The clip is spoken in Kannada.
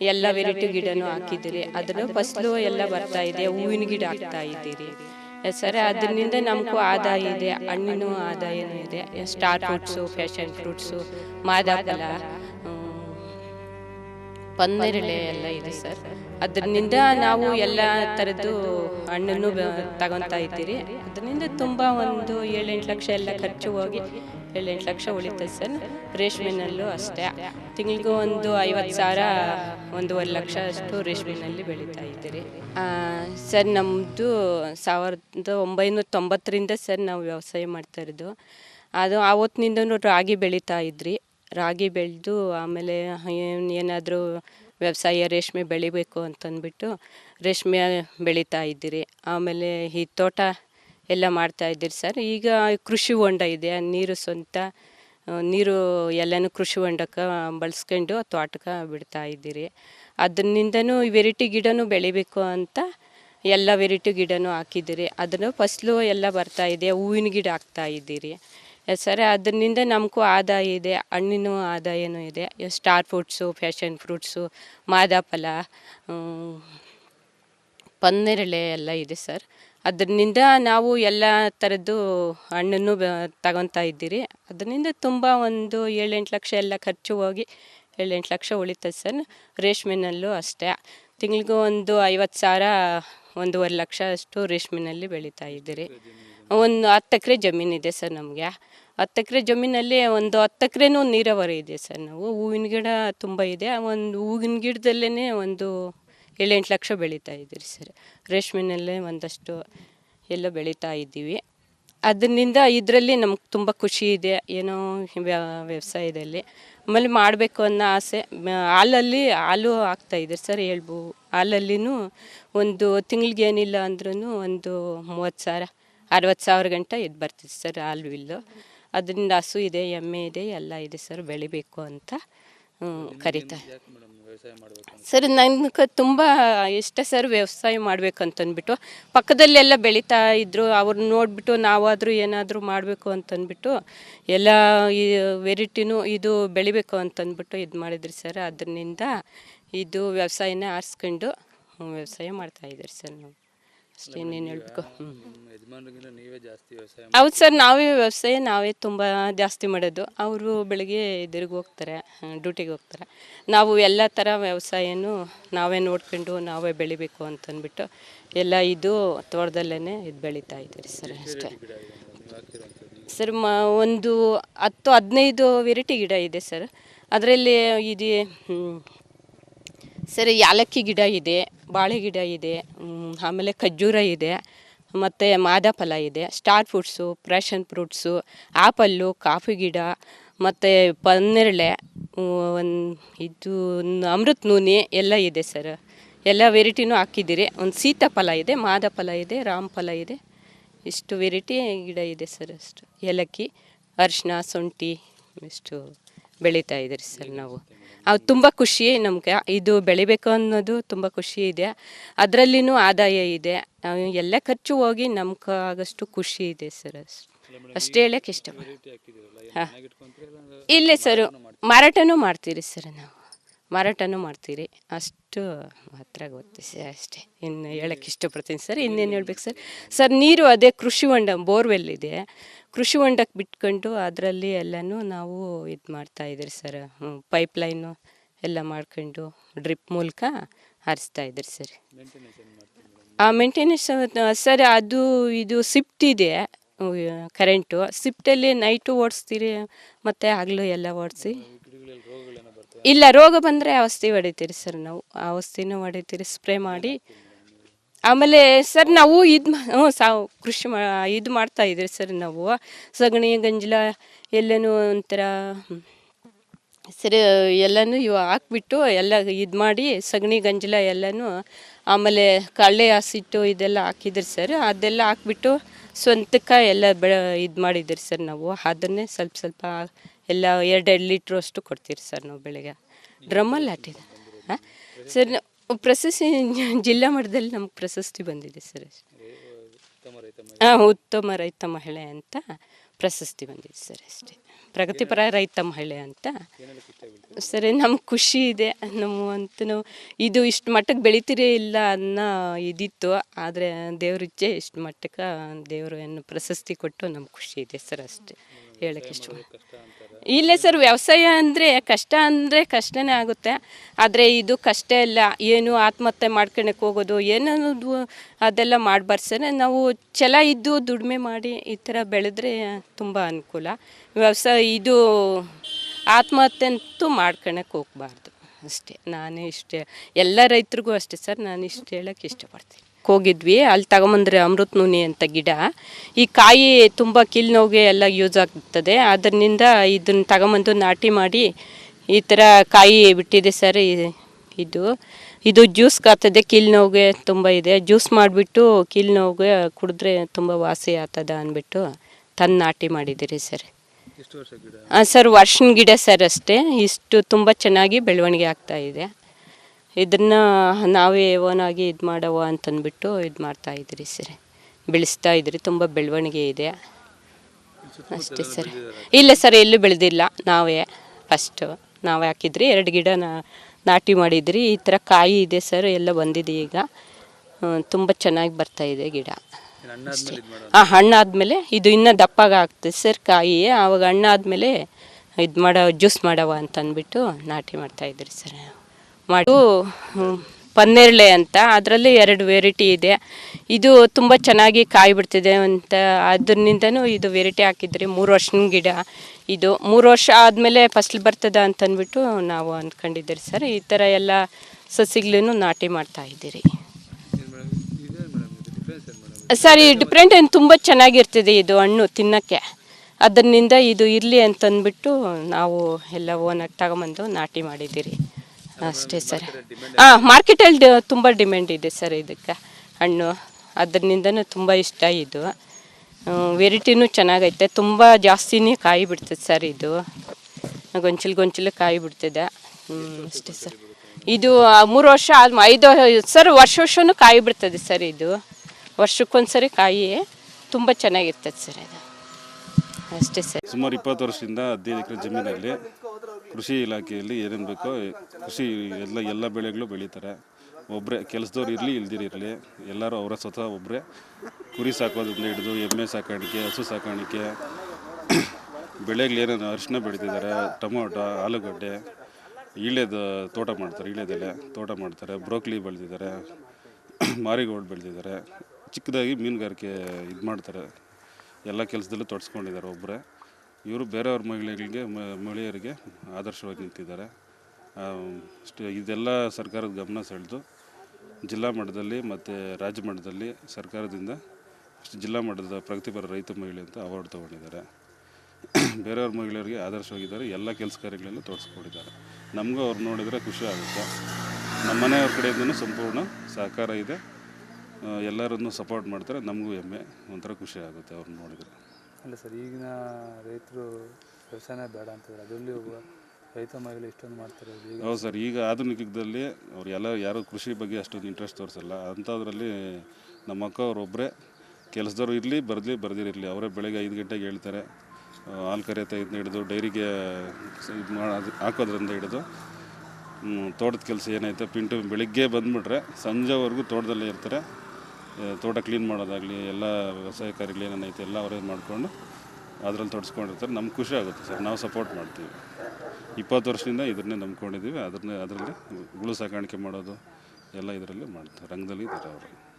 ಎಲ್ಲ ವೆರೈಟಿ ಗಿಡನೂ ಹಾಕಿದ್ದೀರಿ. ಅದನ್ನು ಫಸ್ಲು ಎಲ್ಲ ಬರ್ತಾ ಇದೆ, ಹೂವಿನ ಗಿಡ ಹಾಕ್ತಾ ಇದ್ದೀರಿ. ಸರ್ ಅದರಿಂದ ನಮಗೂ ಆದಾಯ ಇದೆ, ಹಣ್ಣಿನ ಆದಾಯನೂ ಇದೆ. ಸ್ಟಾರ್ ಫ್ರೂಟ್ಸು ಫ್ಯಾಷನ್ ಫ್ರೂಟ್ಸು ಮಾದಾಫಲ ಪನ್ನೆರಳೆ ಎಲ್ಲ ಇದೆ ಸರ್ ಅದರಿಂದ ನಾವು ಎಲ್ಲ ಥರದ್ದು ಹಣ್ಣನ್ನು ತಗೊತಾ ಇದ್ದೀರಿ. ಅದರಿಂದ ತುಂಬ ಒಂದು ಏಳೆಂಟು ಲಕ್ಷ ಎಲ್ಲ ಖರ್ಚು ಹೋಗಿ ಏಳೆಂಟು ಲಕ್ಷ ಉಳಿತದೆ ಸರ್? ರೇಷ್ಮೆನಲ್ಲೂ ಅಷ್ಟೇ. ತಿಂಗಳಿಗೂ ಒಂದು ಐವತ್ತು ಸಾವಿರ ಒಂದೂವರೆ ಲಕ್ಷ ಅಷ್ಟು ರೇಷ್ಮೆನಲ್ಲಿ ಬೆಳೀತಾ ಇದ್ದೀರಿ. ಆ, ಸರ್ ನಮ್ಮದು ಸಾವಿರದ ಒಂಬೈನೂರ ತೊಂಬತ್ತರಿಂದ ಸರ್ ನಾವು ವ್ಯವಸಾಯ ಮಾಡ್ತಾ ಇರೋದು. ಅದು ಆವತ್ತಿನಿಂದ ರಾಗಿ ಬೆಳೀತಾ ಇದ್ರಿ. ರಾಗಿ ಬೆಳೆದು ಆಮೇಲೆ ಏನಾದರೂ ವ್ಯವಸಾಯ ರೇಷ್ಮೆ ಬೆಳಿಬೇಕು ಅಂತಂದ್ಬಿಟ್ಟು ರೇಷ್ಮೆ ಬೆಳೀತಾ ಇದ್ದೀರಿ. ಆಮೇಲೆ ಈ ತೋಟ ಎಲ್ಲ ಮಾಡ್ತಾ ಇದ್ದೀರಿ ಸರ್. ಈಗ ಕೃಷಿ ಹೊಂಡ ಇದೆ. ನೀರು ಸ್ವಂತ ನೀರು ಎಲ್ಲನೂ ಕೃಷಿ ಹೊಂಡಕ್ಕೆ ಬಳಸ್ಕೊಂಡು ತೋಟಕ್ಕೆ ಬಿಡ್ತಾ ಇದ್ದೀರಿ. ಅದರಿಂದನೂ ವೆರೈಟಿ ಗಿಡನೂ ಬೆಳಿಬೇಕು ಅಂತ ಎಲ್ಲ ವೆರೈಟಿ ಗಿಡನೂ ಹಾಕಿದ್ದೀರಿ. ಅದನ್ನು ಫಸ್ಲು ಎಲ್ಲ ಬರ್ತಾ ಇದೆ. ಹೂವಿನ ಗಿಡ ಹಾಕ್ತಾ ಇದ್ದೀರಿ. ಸರ್ ಅದರಿಂದ ನಮಗೂ ಆದಾಯ ಇದೆ. ಹಣ್ಣಿನ ಆದಾಯನೂ ಇದೆ. ಸ್ಟಾರ್ ಫ್ರೂಟ್ಸು, ಫ್ಯಾಷನ್ ಫ್ರೂಟ್ಸು ಮಾದಾಫಲ ಪನ್ನೇರಳೆ ಎಲ್ಲ ಇದೆ ಸರ್. ಅದರಿಂದ ನಾವು ಎಲ್ಲ ಥರದ್ದು ಹಣ್ಣನ್ನು ತಗೊತಾ ಇದ್ದೀರಿ. ಅದರಿಂದ ತುಂಬ ಒಂದು ಏಳೆಂಟು ಲಕ್ಷ ಎಲ್ಲ ಖರ್ಚು ಹೋಗಿ ಏಳೆಂಟು ಲಕ್ಷ ಉಳಿತದೆ ಸರ್. ರೇಷ್ಮೆನಲ್ಲೂ ಅಷ್ಟೇ. ತಿಂಗಳಿಗೂ ಒಂದು ಐವತ್ತು ಸಾವಿರ, ಒಂದೂವರೆ ಲಕ್ಷ ಅಷ್ಟು ರೇಷ್ಮೆನಲ್ಲಿ ಬೆಳೀತಾ ಇದ್ದೀರಿ. ಒಂದು ಹತ್ತು ಎಕರೆ ಜಮೀನಿದೆ ಸರ್ ನಮಗೆ. ಹತ್ತು ಎಕರೆ ಜಮೀನಲ್ಲಿ ಒಂದು ಹತ್ತು ಎಕರೆನೂ ನೀರಾವರಿ ಇದೆ ಸರ್. ನಾವು ಹೂವಿನ ಗಿಡ ತುಂಬ ಇದೆ. ಒಂದು ಹೂವಿನ ಗಿಡದಲ್ಲೇ ಒಂದು ಏಳೆಂಟು ಲಕ್ಷ ಬೆಳೀತಾ ಇದ್ದೀರಿ ಸರ್. ರೇಷ್ಮೆನಲ್ಲೇ ಒಂದಷ್ಟು ಎಲ್ಲ ಬೆಳೀತಾ ಇದ್ದೀವಿ. ಅದರಿಂದ ಇದರಲ್ಲಿ ನಮ್ಗೆ ತುಂಬ ಖುಷಿ ಇದೆ. ಏನೋ ವ್ಯ- ವ್ಯವಸಾಯದಲ್ಲಿ. ಆಮೇಲೆ ಮಾಡಬೇಕು ಅನ್ನೋ ಆಸೆ ಹಾಲಲ್ಲಿ ಹಾಲು ಇದ್ದಾರೆ ಸರ್, ಹೇಳ್ಬೋ, ಹಾಲಲ್ಲಿನೂ ಒಂದು ತಿಂಗ್ಳಿಗೆ ಏನಿಲ್ಲ ಅಂದ್ರೂ ಒಂದು ಮೂವತ್ತು ಸಾವಿರ, ಅರವತ್ತು ಸಾವಿರ ಗಂಟೆ ಇದು ಬರ್ತಿದೆ ಸರ್ ಹಾಲು ಇಲ್ಲು ಅದರಿಂದ ಹಸು ಇದೆ, ಎಮ್ಮೆ ಇದೆ, ಎಲ್ಲ ಇದೆ ಸರ್, ಬೆಳಿಬೇಕು ಅಂತ ಸರ್ ನನಗೆ ತುಂಬ ಇಷ್ಟ ಸರ್ ವ್ಯವಸಾಯ ಮಾಡ್ಬೇಕಂತನ್ಬಿಟ್ಟು. ಪಕ್ಕದಲ್ಲೆಲ್ಲ ಬೆಳೀತಾ ಇದ್ದರು ಅವ್ರನ್ನ ನೋಡಿಬಿಟ್ಟು ನಾವಾದರೂ ಏನಾದರೂ ಮಾಡಬೇಕು ಅಂತನ್ಬಿಟ್ಟು, ಎಲ್ಲ ಈ ವೆರೈಟಿನೂ ಇದು ಬೆಳಿಬೇಕು ಅಂತಂದ್ಬಿಟ್ಟು ಇದು ಮಾಡಿದ್ರಿ ಸರ್. ಅದರಿಂದ ಇದು ವ್ಯವಸಾಯನೇ ಆರಿಸ್ಕೊಂಡು ವ್ಯವಸಾಯ ಮಾಡ್ತಾಯಿದ್ದೀರಿ ಸರ್ ನಾವು. ಅಷ್ಟೇ ಹೇಳ್ಬೇಕು? ಹೇಳಬೇಕು ಹ್ಞೂ ಯಜಮಾನ್ರಿಗಿಂತ ನೀವೇ ಜಾಸ್ತಿ ವ್ಯವಸಾಯ ಹೌದು ಸರ್ ನಾವೇ ವ್ಯವಸಾಯ ನಾವೇ ತುಂಬ ಜಾಸ್ತಿ ಮಾಡೋದು. ಅವರು ಬೆಳಗ್ಗೆ ಇದ್ರಿಗೆ ಹೋಗ್ತಾರೆ ಡ್ಯೂಟಿಗೆ ಹೋಗ್ತಾರೆ. ನಾವು ಎಲ್ಲ ಥರ ವ್ಯವಸಾಯನೂ ನಾವೇ ನೋಡ್ಕೊಂಡು ನಾವೇ ಬೆಳಿಬೇಕು ಅಂತಂದ್ಬಿಟ್ಟು ಎಲ್ಲ ಇದು ತೋಟದಲ್ಲೇ ಇದು ಬೆಳೀತಾ ಇದ್ದೀರಿ ಸರ್ ಅಷ್ಟೇ. ಸರ್ ಮ ಒಂದು ಹತ್ತು ಹದಿನೈದು ವೆರೈಟಿ ಗಿಡ ಇದೆ ಸರ್. ಅದರಲ್ಲಿ ಇದು ಸರ್, ಯಾಲಕ್ಕಿ ಗಿಡ ಇದೆ, ಬಾಳೆ ಗಿಡ ಇದೆ ಆಮೇಲೆ ಖರ್ಜೂರ ಇದೆ, ಮತ್ತು ಮಾದಾಫಲ ಇದೆ, star fruits passion fruits, apple, coffee ಗಿಡ, ಮತ್ತು ಪನ್ನೇರಳೆ ಒಂದು ಇದು ಅಮೃತ ನೂನೆ ಎಲ್ಲ ಇದೆ ಸರ್. ಎಲ್ಲ ವೆರೈಟಿನೂ ಹಾಕಿದ್ದೀರಿ. ಒಂದು ಸೀತಾಫಲ ಇದೆ ಮಾದಾಫಲ ಇದೆ, ರಾಮಫಲ ಇದೆ. ಇಷ್ಟು ವೆರೈಟಿ ಗಿಡ ಇದೆ ಸರ್ ಅಷ್ಟು. ಏಲಕ್ಕಿ ಅರಿಶಿನ ಶುಂಠಿ, ಇಷ್ಟು ಬೆಳೀತಾ ಇದ್ದೀರಿ ಸರ್ ನಾವು. ಅದು ತುಂಬ ಖುಷಿ ನಮಗೆ. ಇದು ಬೆಳಿಬೇಕು ಅನ್ನೋದು ತುಂಬ ಖುಷಿ ಇದೆ. ಅದರಲ್ಲಿನೂ ಆದಾಯ ಇದೆ. ನಾವು ಎಲ್ಲ ಖರ್ಚು ಹೋಗಿ ನಮ್ಗೆ ಆಗಷ್ಟು ಖುಷಿ ಇದೆ ಸರ್ ಅಷ್ಟು ಅಷ್ಟೇ ಹೇಳಕ್ಕೆ ಇಷ್ಟ ಹಾಂ. ಇಲ್ಲೇ ಸರ್ ಮಾರಾಟನೂ ಮಾಡ್ತೀರಿ ಸರ್ ನಾವು. ಮಾರಾಟನೂ ಮಾಡ್ತೀರಿ. ಅಷ್ಟು ಮಾತ್ರ ಗೊತ್ತಿ ಸರ್ ಅಷ್ಟೇ. ಇನ್ನು ಹೇಳಕ್ಕೆ ಇಷ್ಟಪಡ್ತೀನಿ ಸರ್. ಇನ್ನೇನು ಹೇಳ್ಬೇಕು ಸರ್? ಸರ್ ನೀರು ಅದೇ ಕೃಷಿ ಹೊಂಡ ಬೋರ್ವೆಲ್ ಇದೆ. ಕೃಷಿ ಹೊಂಡಕ್ಕೆ ಬಿಟ್ಕೊಂಡು ಅದರಲ್ಲಿ ಎಲ್ಲನೂ ನಾವು ಇದು ಮಾಡ್ತಾ ಇದ್ದೀರಿ ಸರ್. ಪೈಪ್ ಲೈನು ಎಲ್ಲ ಮಾಡ್ಕೊಂಡು ಡ್ರಿಪ್ ಮೂಲಕ ಹರಿಸ್ತಾ ಇದ್ದೀರಿ ಸರ್. ಆ ಮೇಂಟೆನೆನ್ಸ್ ಸರ್ ಅದು ಇದು ಸಿಫ್ಟ್ ಇದೆ ಕರೆಂಟು ಸಿಫ್ಟಲ್ಲಿ ನೈಟು ಓಡಿಸ್ತೀರಿ ಮತ್ತು ಹಗಲು ಎಲ್ಲ ಓಡಿಸಿ. ಇಲ್ಲ, ರೋಗ ಬಂದರೆ ಔಷಧಿ ಹೊಡಿತೀರಿ ಸರ್ ನಾವು. ಆ ಔಷಧಿನೂ ಹೊಡಿತೀರಿ ಸ್ಪ್ರೇ ಮಾಡಿ ಆಮೇಲೆ ಸರ್ ನಾವು ಇದು ಹ್ಞೂ ಸಾವು ಕೃಷಿ ಮಾ, ಇದು ಮಾಡ್ತಾ ಇದ್ರಿ ಸರ್ ನಾವು. ಸಗಣಿ, ಗಂಜಲ ಎಲ್ಲನೂ ಒಂಥರ ಸರಿ ಎಲ್ಲನೂ ಇವು ಹಾಕ್ಬಿಟ್ಟು ಎಲ್ಲ ಇದು ಮಾಡಿ ಸಗಣಿ, ಗಂಜಲ ಎಲ್ಲನೂ ಆಮೇಲೆ ಕಳ್ಳೆ ಹಸಿಟ್ಟು ಇದೆಲ್ಲ ಹಾಕಿದ್ರಿ ಸರ್. ಅದೆಲ್ಲ ಹಾಕ್ಬಿಟ್ಟು ಸ್ವಂತಕ್ಕೆ ಎಲ್ಲ ಬೆಳ, ಇದು ಮಾಡಿದ್ರಿ ಸರ್ ನಾವು. ಅದನ್ನೇ ಸ್ವಲ್ಪ ಸ್ವಲ್ಪ ಎಲ್ಲ ಎರಡೆರಡು ಲೀಟ್ರ್ ಅಷ್ಟು ಕೊಡ್ತೀರಿ ಸರ್ ನಾವು ಬೆಳಗ್ಗೆ. ಡ್ರಮ್ಮಲ್ಲಿ ಹಾಂ? ಸರ್ ಪ್ರಶಸ್ತಿ ಜಿಲ್ಲಾ ಮಟ್ಟದಲ್ಲಿ ನಮ್ಗೆ ಪ್ರಶಸ್ತಿ ಬಂದಿದೆ ಸರ್. ಹಾಂ ಉತ್ತಮ ರೈತ ಮಹಿಳೆ. ಅಂತ ಪ್ರಶಸ್ತಿ ಬಂದಿದೆ ಸರ್ ಅಷ್ಟೇ. ಪ್ರಗತಿಪರ ರೈತ ಮಹಿಳೆ ಅಂತ. ಸರಿ ನಮ್ಗೆ ಖುಷಿ ಇದೆ ನಮ್ಮ ಅಂತೂ ಇದು ಇಷ್ಟು ಮಟ್ಟಕ್ಕೆ ಬೆಳಿತೀರೇ ಇಲ್ಲ ಅನ್ನೋ ಇದಿತ್ತು ಆದರೆ ದೇವ್ರ ಇಚ್ಛೆ ಇಷ್ಟು ಮಟ್ಟಕ್ಕೆ ದೇವರು ಏನು ಪ್ರಶಸ್ತಿ ಕೊಟ್ಟು ನಮ್ಗೆ ಖುಷಿ ಇದೆ ಸರ್ ಅಷ್ಟೇ. ಹೇಳಕ್ಕೆ ಇಷ್ಟ. ಇಲ್ಲೇ ಸರ್ ವ್ಯವಸಾಯ ಅಂದರೆ ಕಷ್ಟ ಅಂದರೆ ಕಷ್ಟನೇ ಆಗುತ್ತೆ. ಆದರೆ ಇದು ಕಷ್ಟ ಇಲ್ಲ ಏನು ಆತ್ಮಹತ್ಯೆ ಮಾಡ್ಕೊಳಕ್ಕೆ ಹೋಗೋದು ಏನನ್ನೋದು ಅದೆಲ್ಲ ಮಾಡಬಾರ್ದು ಸರ್. ನಾವು ಛಲ ಇದ್ದು ದುಡಿಮೆ ಮಾಡಿ ಈ ಥರ ಬೆಳೆದ್ರೆ ತುಂಬ ಅನುಕೂಲ. ವ್ಯವಸಾಯ ಇದು ಆತ್ಮಹತ್ಯೆ ಅಂತೂ ಮಾಡ್ಕೊಳಕ್ಕೆ ಹೋಗ್ಬಾರ್ದು. ಅಷ್ಟೇ ನಾನು ಇಷ್ಟೇ ಎಲ್ಲ ರೈತರಿಗೂ ಅಷ್ಟೇ ಸರ್ ನಾನು ಇಷ್ಟು ಹೇಳಕ್ಕೆ ಇಷ್ಟಪಡ್ತೀನಿ. ಹೋಗಿದ್ವಿ. ಅಲ್ಲಿ ತಗೊಂಬಂದ್ರೆ ಅಮೃತ ನುನಿ ಅಂತ ಗಿಡ. ಈ ಕಾಯಿ ತುಂಬ ಕಿಲ್ ನೋವಿಗೆ ಎಲ್ಲ ಯೂಸ್ ಆಗ್ತದೆ. ಅದರಿಂದ ಇದನ್ನು ತಗೊಂಬಂದು ನಾಟಿ ಮಾಡಿ ಈ ಥರ ಕಾಯಿ ಬಿಟ್ಟಿದೆ ಸರ್ ಇದು. ಇದು ಜ್ಯೂಸ್ ಕಾತದೆ ಕಿಲ್ ನೋವಿಗೆ ತುಂಬ ಇದೆ. ಜ್ಯೂಸ್ ಮಾಡಿಬಿಟ್ಟು ಕಿಲ್ ನೋವಿಗೆ ಕುಡಿದ್ರೆ ತುಂಬ ವಾಸಿ ಆಗ್ತದ ಅಂದ್ಬಿಟ್ಟು ತಂದು ನಾಟಿ ಮಾಡಿದ್ದೀರಿ ಸರ್. ಹಾಂ ಸರ್ ವರ್ಷನ ಗಿಡ ಸರ್ ಅಷ್ಟೇ. ಇಷ್ಟು ತುಂಬ ಚೆನ್ನಾಗಿ ಬೆಳವಣಿಗೆ ಆಗ್ತಾ ಇದೆ. ಇದನ್ನ ನಾವೇ ಓನಾಗಿ ಇದು ಮಾಡವ ಅಂತಂದ್ಬಿಟ್ಟು ಇದು ಮಾಡ್ತಾ ಇದ್ರಿ ಸರ್. ಬೆಳೆಸ್ತಾ ಇದ್ರಿ, ತುಂಬ ಬೆಳವಣಿಗೆ ಇದೆ. ಅಷ್ಟೇ ಸರ್. ಇಲ್ಲ ಸರ್, ಎಲ್ಲೂ ಬೆಳೆದಿಲ್ಲ. ನಾವೇ ಫಸ್ಟು ನಾವೇ ಹಾಕಿದ್ರಿ, ಎರಡು ಗಿಡ ನಾಟಿ ಮಾಡಿದ್ರಿ. ಈ ಥರ ಕಾಯಿ ಇದೆ ಸರ್, ಎಲ್ಲ ಬಂದಿದೆ ಈಗ. ತುಂಬ ಚೆನ್ನಾಗಿ ಬರ್ತಾ ಇದೆ ಗಿಡ. ಅಷ್ಟೇ. ಹಾಂ ಹಣ್ಣಾದ್ಮೇಲೆ ಇದು ಇನ್ನೂ ದಪ್ಪಾಗ ಆಗ್ತದೆ ಸರ್ ಕಾಯಿ. ಆವಾಗ ಹಣ್ಣಾದಮೇಲೆ ಇದು ಮಾಡೋ, ಜ್ಯೂಸ್ ಮಾಡವ ಅಂತ ಅಂದ್ಬಿಟ್ಟು ನಾಟಿ ಮಾಡ್ತಾಯಿದ್ರಿ ಸರ್. ಮಾಡು ಪನ್ನೇರಳೆ ಅಂತ. ಅದರಲ್ಲಿ ಎರಡು ವೆರೈಟಿ ಇದೆ. ಇದು ತುಂಬ ಚೆನ್ನಾಗಿ ಕಾಯಿ ಬಿಡ್ತಿದೆ ಅಂತ. ಅದರಿಂದನೂ ಇದು ವೆರೈಟಿ ಹಾಕಿದ್ರಿ. ಮೂರು ವರ್ಷದ ಗಿಡ ಇದು. ಮೂರು ವರ್ಷ ಆದಮೇಲೆ ಫಸ್ಲು ಬರ್ತದ ಅಂತ ಅಂದ್ಬಿಟ್ಟು ನಾವು ಅಂದ್ಕೊಂಡಿದ್ದೀರಿ ಸರ್. ಈ ಥರ ಎಲ್ಲ ಸಸಿಗಳನ್ನು ನಾಟಿ ಮಾಡ್ತಾ ಇದ್ದೀರಿ. ಸರ್, ಈ ಡಿಫ್ರೆಂಟ್ ಏನು ತುಂಬ ಚೆನ್ನಾಗಿರ್ತದೆ ಇದು ಹಣ್ಣು ತಿನ್ನೋಕ್ಕೆ. ಅದರಿಂದ ಇದು ಇರಲಿ ಅಂತಂದ್ಬಿಟ್ಟು ನಾವು ಎಲ್ಲ ಓನಾಗಿ ತಗೊಂಬಂದು ನಾಟಿ ಮಾಡಿದ್ದೀರಿ. ಅಷ್ಟೇ ಸರ್. ಹಾಂ ಮಾರ್ಕೆಟಲ್ಲಿ ತುಂಬ ಡಿಮ್ಯಾಂಡ್ ಇದೆ ಸರ್ ಇದಕ್ಕೆ. ಹಣ್ಣು ಅದರಿಂದನೂ ತುಂಬ ಇಷ್ಟ ಇದು. ವೆರೈಟಿನೂ ಚೆನ್ನಾಗೈತೆ. ತುಂಬ ಜಾಸ್ತಿನೇ ಕಾಯಿ ಬಿಡ್ತದೆ ಸರ್ ಇದು. ಗೊಂಚಲು ಗೊಂಚಲು ಕಾಯಿ ಬಿಡ್ತದೆ ಹ್ಮ್, ಅಷ್ಟೇ ಸರ್. ಇದು? ಮೂರು ವರ್ಷ ಆದ ಐದು ಸರ್ ವರ್ಷ ವರ್ಷವೂ ಕಾಯಿ ಬಿಡ್ತದೆ ಸರ್ ಇದು. ವರ್ಷಕ್ಕೊಂದ್ಸರಿ ಕಾಯಿ ತುಂಬ ಚೆನ್ನಾಗಿರ್ತದೆ ಸರ್ ಇದು. ಅಷ್ಟೇ ಸರ್. ಸುಮಾರು ಇಪ್ಪತ್ತು ವರ್ಷದಿಂದ ಹದಿನೈದು ಎಕರೆ ಜಮೀನಲ್ಲಿ ಕೃಷಿ ಇಲಾಖೆಯಲ್ಲಿ ಏನೇನು ಬೇಕೋ ಕೃಷಿ ಎಲ್ಲ ಎಲ್ಲ ಬೆಳೆಗಳು ಬೆಳೀತಾರೆ. ಒಬ್ಬರೇ ಕೆಲಸದವ್ರು ಇರಲಿ ಇಲ್ದಿರಿರಲಿ ಎಲ್ಲರೂ ಅವರ ಸ್ವತಃ ಒಬ್ಬರೇ ಕುರಿ ಸಾಕೋದ್ರಿಂದ ಹಿಡಿದು ಎಮ್ಮೆ ಸಾಕಾಣಿಕೆ, ಹಸು ಸಾಕಾಣಿಕೆ ಬೆಳೆಗಳೇನೇನು ಅರಿಶಿನ ಬೆಳೀತಿದ್ದಾರೆ ಟೊಮೊಟೊ, ಆಲೂಗಡ್ಡೆ ಈಳೆದ ತೋಟ ಮಾಡ್ತಾರೆ ಇಳೆದೆಲೆ ತೋಟ ಮಾಡ್ತಾರೆ, ಬ್ರೋಕ್ಲಿ ಬೆಳೆದಿದ್ದಾರೆ ಮಾರಿಗೋಲ್ಡ್ ಬೆಳೆದಿದ್ದಾರೆ ಚಿಕ್ಕದಾಗಿ ಮೀನುಗಾರಿಕೆ ಇದು ಮಾಡ್ತಾರೆ. ಎಲ್ಲ ಕೆಲಸದಲ್ಲೂ ತೊಡಸ್ಕೊಂಡಿದ್ದಾರೆ ಒಬ್ಬರೇ ಇವರು ಬೇರೆಯವ್ರ ಮಹಿಳೆಗಳಿಗೆ ಮಹಿಳೆಯರಿಗೆ ಆದರ್ಶವಾಗಿ ನಿಂತಿದ್ದಾರೆ. ಇದೆಲ್ಲ ಸರ್ಕಾರದ ಗಮನ ಸೆಳೆದು ಜಿಲ್ಲಾ ಮಟ್ಟದಲ್ಲಿ ಮತ್ತು ರಾಜ್ಯ ಮಟ್ಟದಲ್ಲಿ ಸರ್ಕಾರದಿಂದ ಜಿಲ್ಲಾ ಮಟ್ಟದ ಪ್ರಗತಿಪರ ರೈತ ಮಹಿಳೆ ಅಂತ ಅವಾರ್ಡ್ ತೊಗೊಂಡಿದ್ದಾರೆ. ಬೇರೆಯವ್ರ ಮಹಿಳೆಯರಿಗೆ ಆದರ್ಶವಾಗಿದ್ದಾರೆ. ಎಲ್ಲ ಕೆಲಸ ಕಾರ್ಯಗಳೆಲ್ಲ ತೋರಿಸ್ಕೊಂಡಿದ್ದಾರೆ ನಮಗೂ ಅವ್ರು ನೋಡಿದರೆ ಖುಷಿ ಆಗುತ್ತೆ. ನಮ್ಮ ಮನೆಯವ್ರ ಕಡೆಯಿಂದನೂ ಸಂಪೂರ್ಣ ಸಹಕಾರ ಇದೆ. ಎಲ್ಲರನ್ನೂ ಸಪೋರ್ಟ್ ಮಾಡ್ತಾರೆ. ನಮಗೂ ಹೆಮ್ಮೆ. ಒಂಥರ ಖುಷಿ ಆಗುತ್ತೆ ಅವ್ರನ್ನ ನೋಡಿದರೆ. ಅಲ್ಲ ಸರ್, ಈಗಿನ ರೈತರು ವ್ಯವಸಾಯ ಬೇಡ ಅಂತಾರೆ ಅದರಲ್ಲಿ ಒಬ್ಬ ರೈತ ಮಹಿಳೆ ಇಷ್ಟೊಂದು ಮಾಡ್ತಾರೆ. ಹೌದು ಸರ್, ಈಗ ಆಧುನಿಕ ಯುಗದಲ್ಲಿ ಅವ್ರು ಎಲ್ಲ ಯಾರು ಕೃಷಿ ಬಗ್ಗೆ ಅಷ್ಟೊಂದು ಇಂಟ್ರೆಸ್ಟ್ ತೋರಿಸಲ್ಲ. ಅಂಥದ್ರಲ್ಲಿ ನಮ್ಮ ಅಕ್ಕ ಅವರೊಬ್ಬರೇ ಕೆಲಸದವ್ರು ಇರಲಿ, ಬರಲಿ ಬರ್ದಿರಲಿ ಅವರೇ ಬೆಳಗ್ಗೆ ಐದು ಗಂಟೆಗೆ ಹೇಳ್ತಾರೆ. ಹಾಲು ಹಾಲು ಇದನ್ನ ಹಿಡಿದು, ಡೈರಿಗೆ ಇದು ಮಾಡೋದು ಹಾಕೋದ್ರಿಂದ ಹಿಡಿದು ತೋಟದ ಕೆಲಸ ಏನೈತೆ ಪಿಂಟು ಬೆಳಿಗ್ಗೆ ಬಂದುಬಿಟ್ರೆ ಸಂಜೆವರೆಗೂ ತೋಟದಲ್ಲೇ ಇರ್ತಾರೆ. ತೋಟ ಕ್ಲೀನ್ ಮಾಡೋದಾಗಲಿ, ಎಲ್ಲ ವ್ಯವಸಾಯ ಕಾರ್ಯಗಳು ಏನೇನೈತೆ ಎಲ್ಲ ಅವರೇ ಮಾಡಿಕೊಂಡು ಅದರಲ್ಲಿ ತೊಡಸ್ಕೊಂಡಿರ್ತಾರೆ. ನಮ್ಗೆ ಖುಷಿ ಆಗುತ್ತೆ ಸರ್. ನಾವು ಸಪೋರ್ಟ್ ಮಾಡ್ತೀವಿ. ಇಪ್ಪತ್ತು ವರ್ಷದಿಂದ ಇದನ್ನೇ ನಂಬ್ಕೊಂಡಿದ್ದೀವಿ ಅದನ್ನೇ ಅದರಲ್ಲಿ ಹುಳು ಸಾಕಾಣಿಕೆ ಮಾಡೋದು ಎಲ್ಲ ಇದರಲ್ಲಿ ಮಾಡ್ತಾರೆ. ರಂಗದಲ್ಲಿ ಇದ್ದಾರೆ ಅವರು.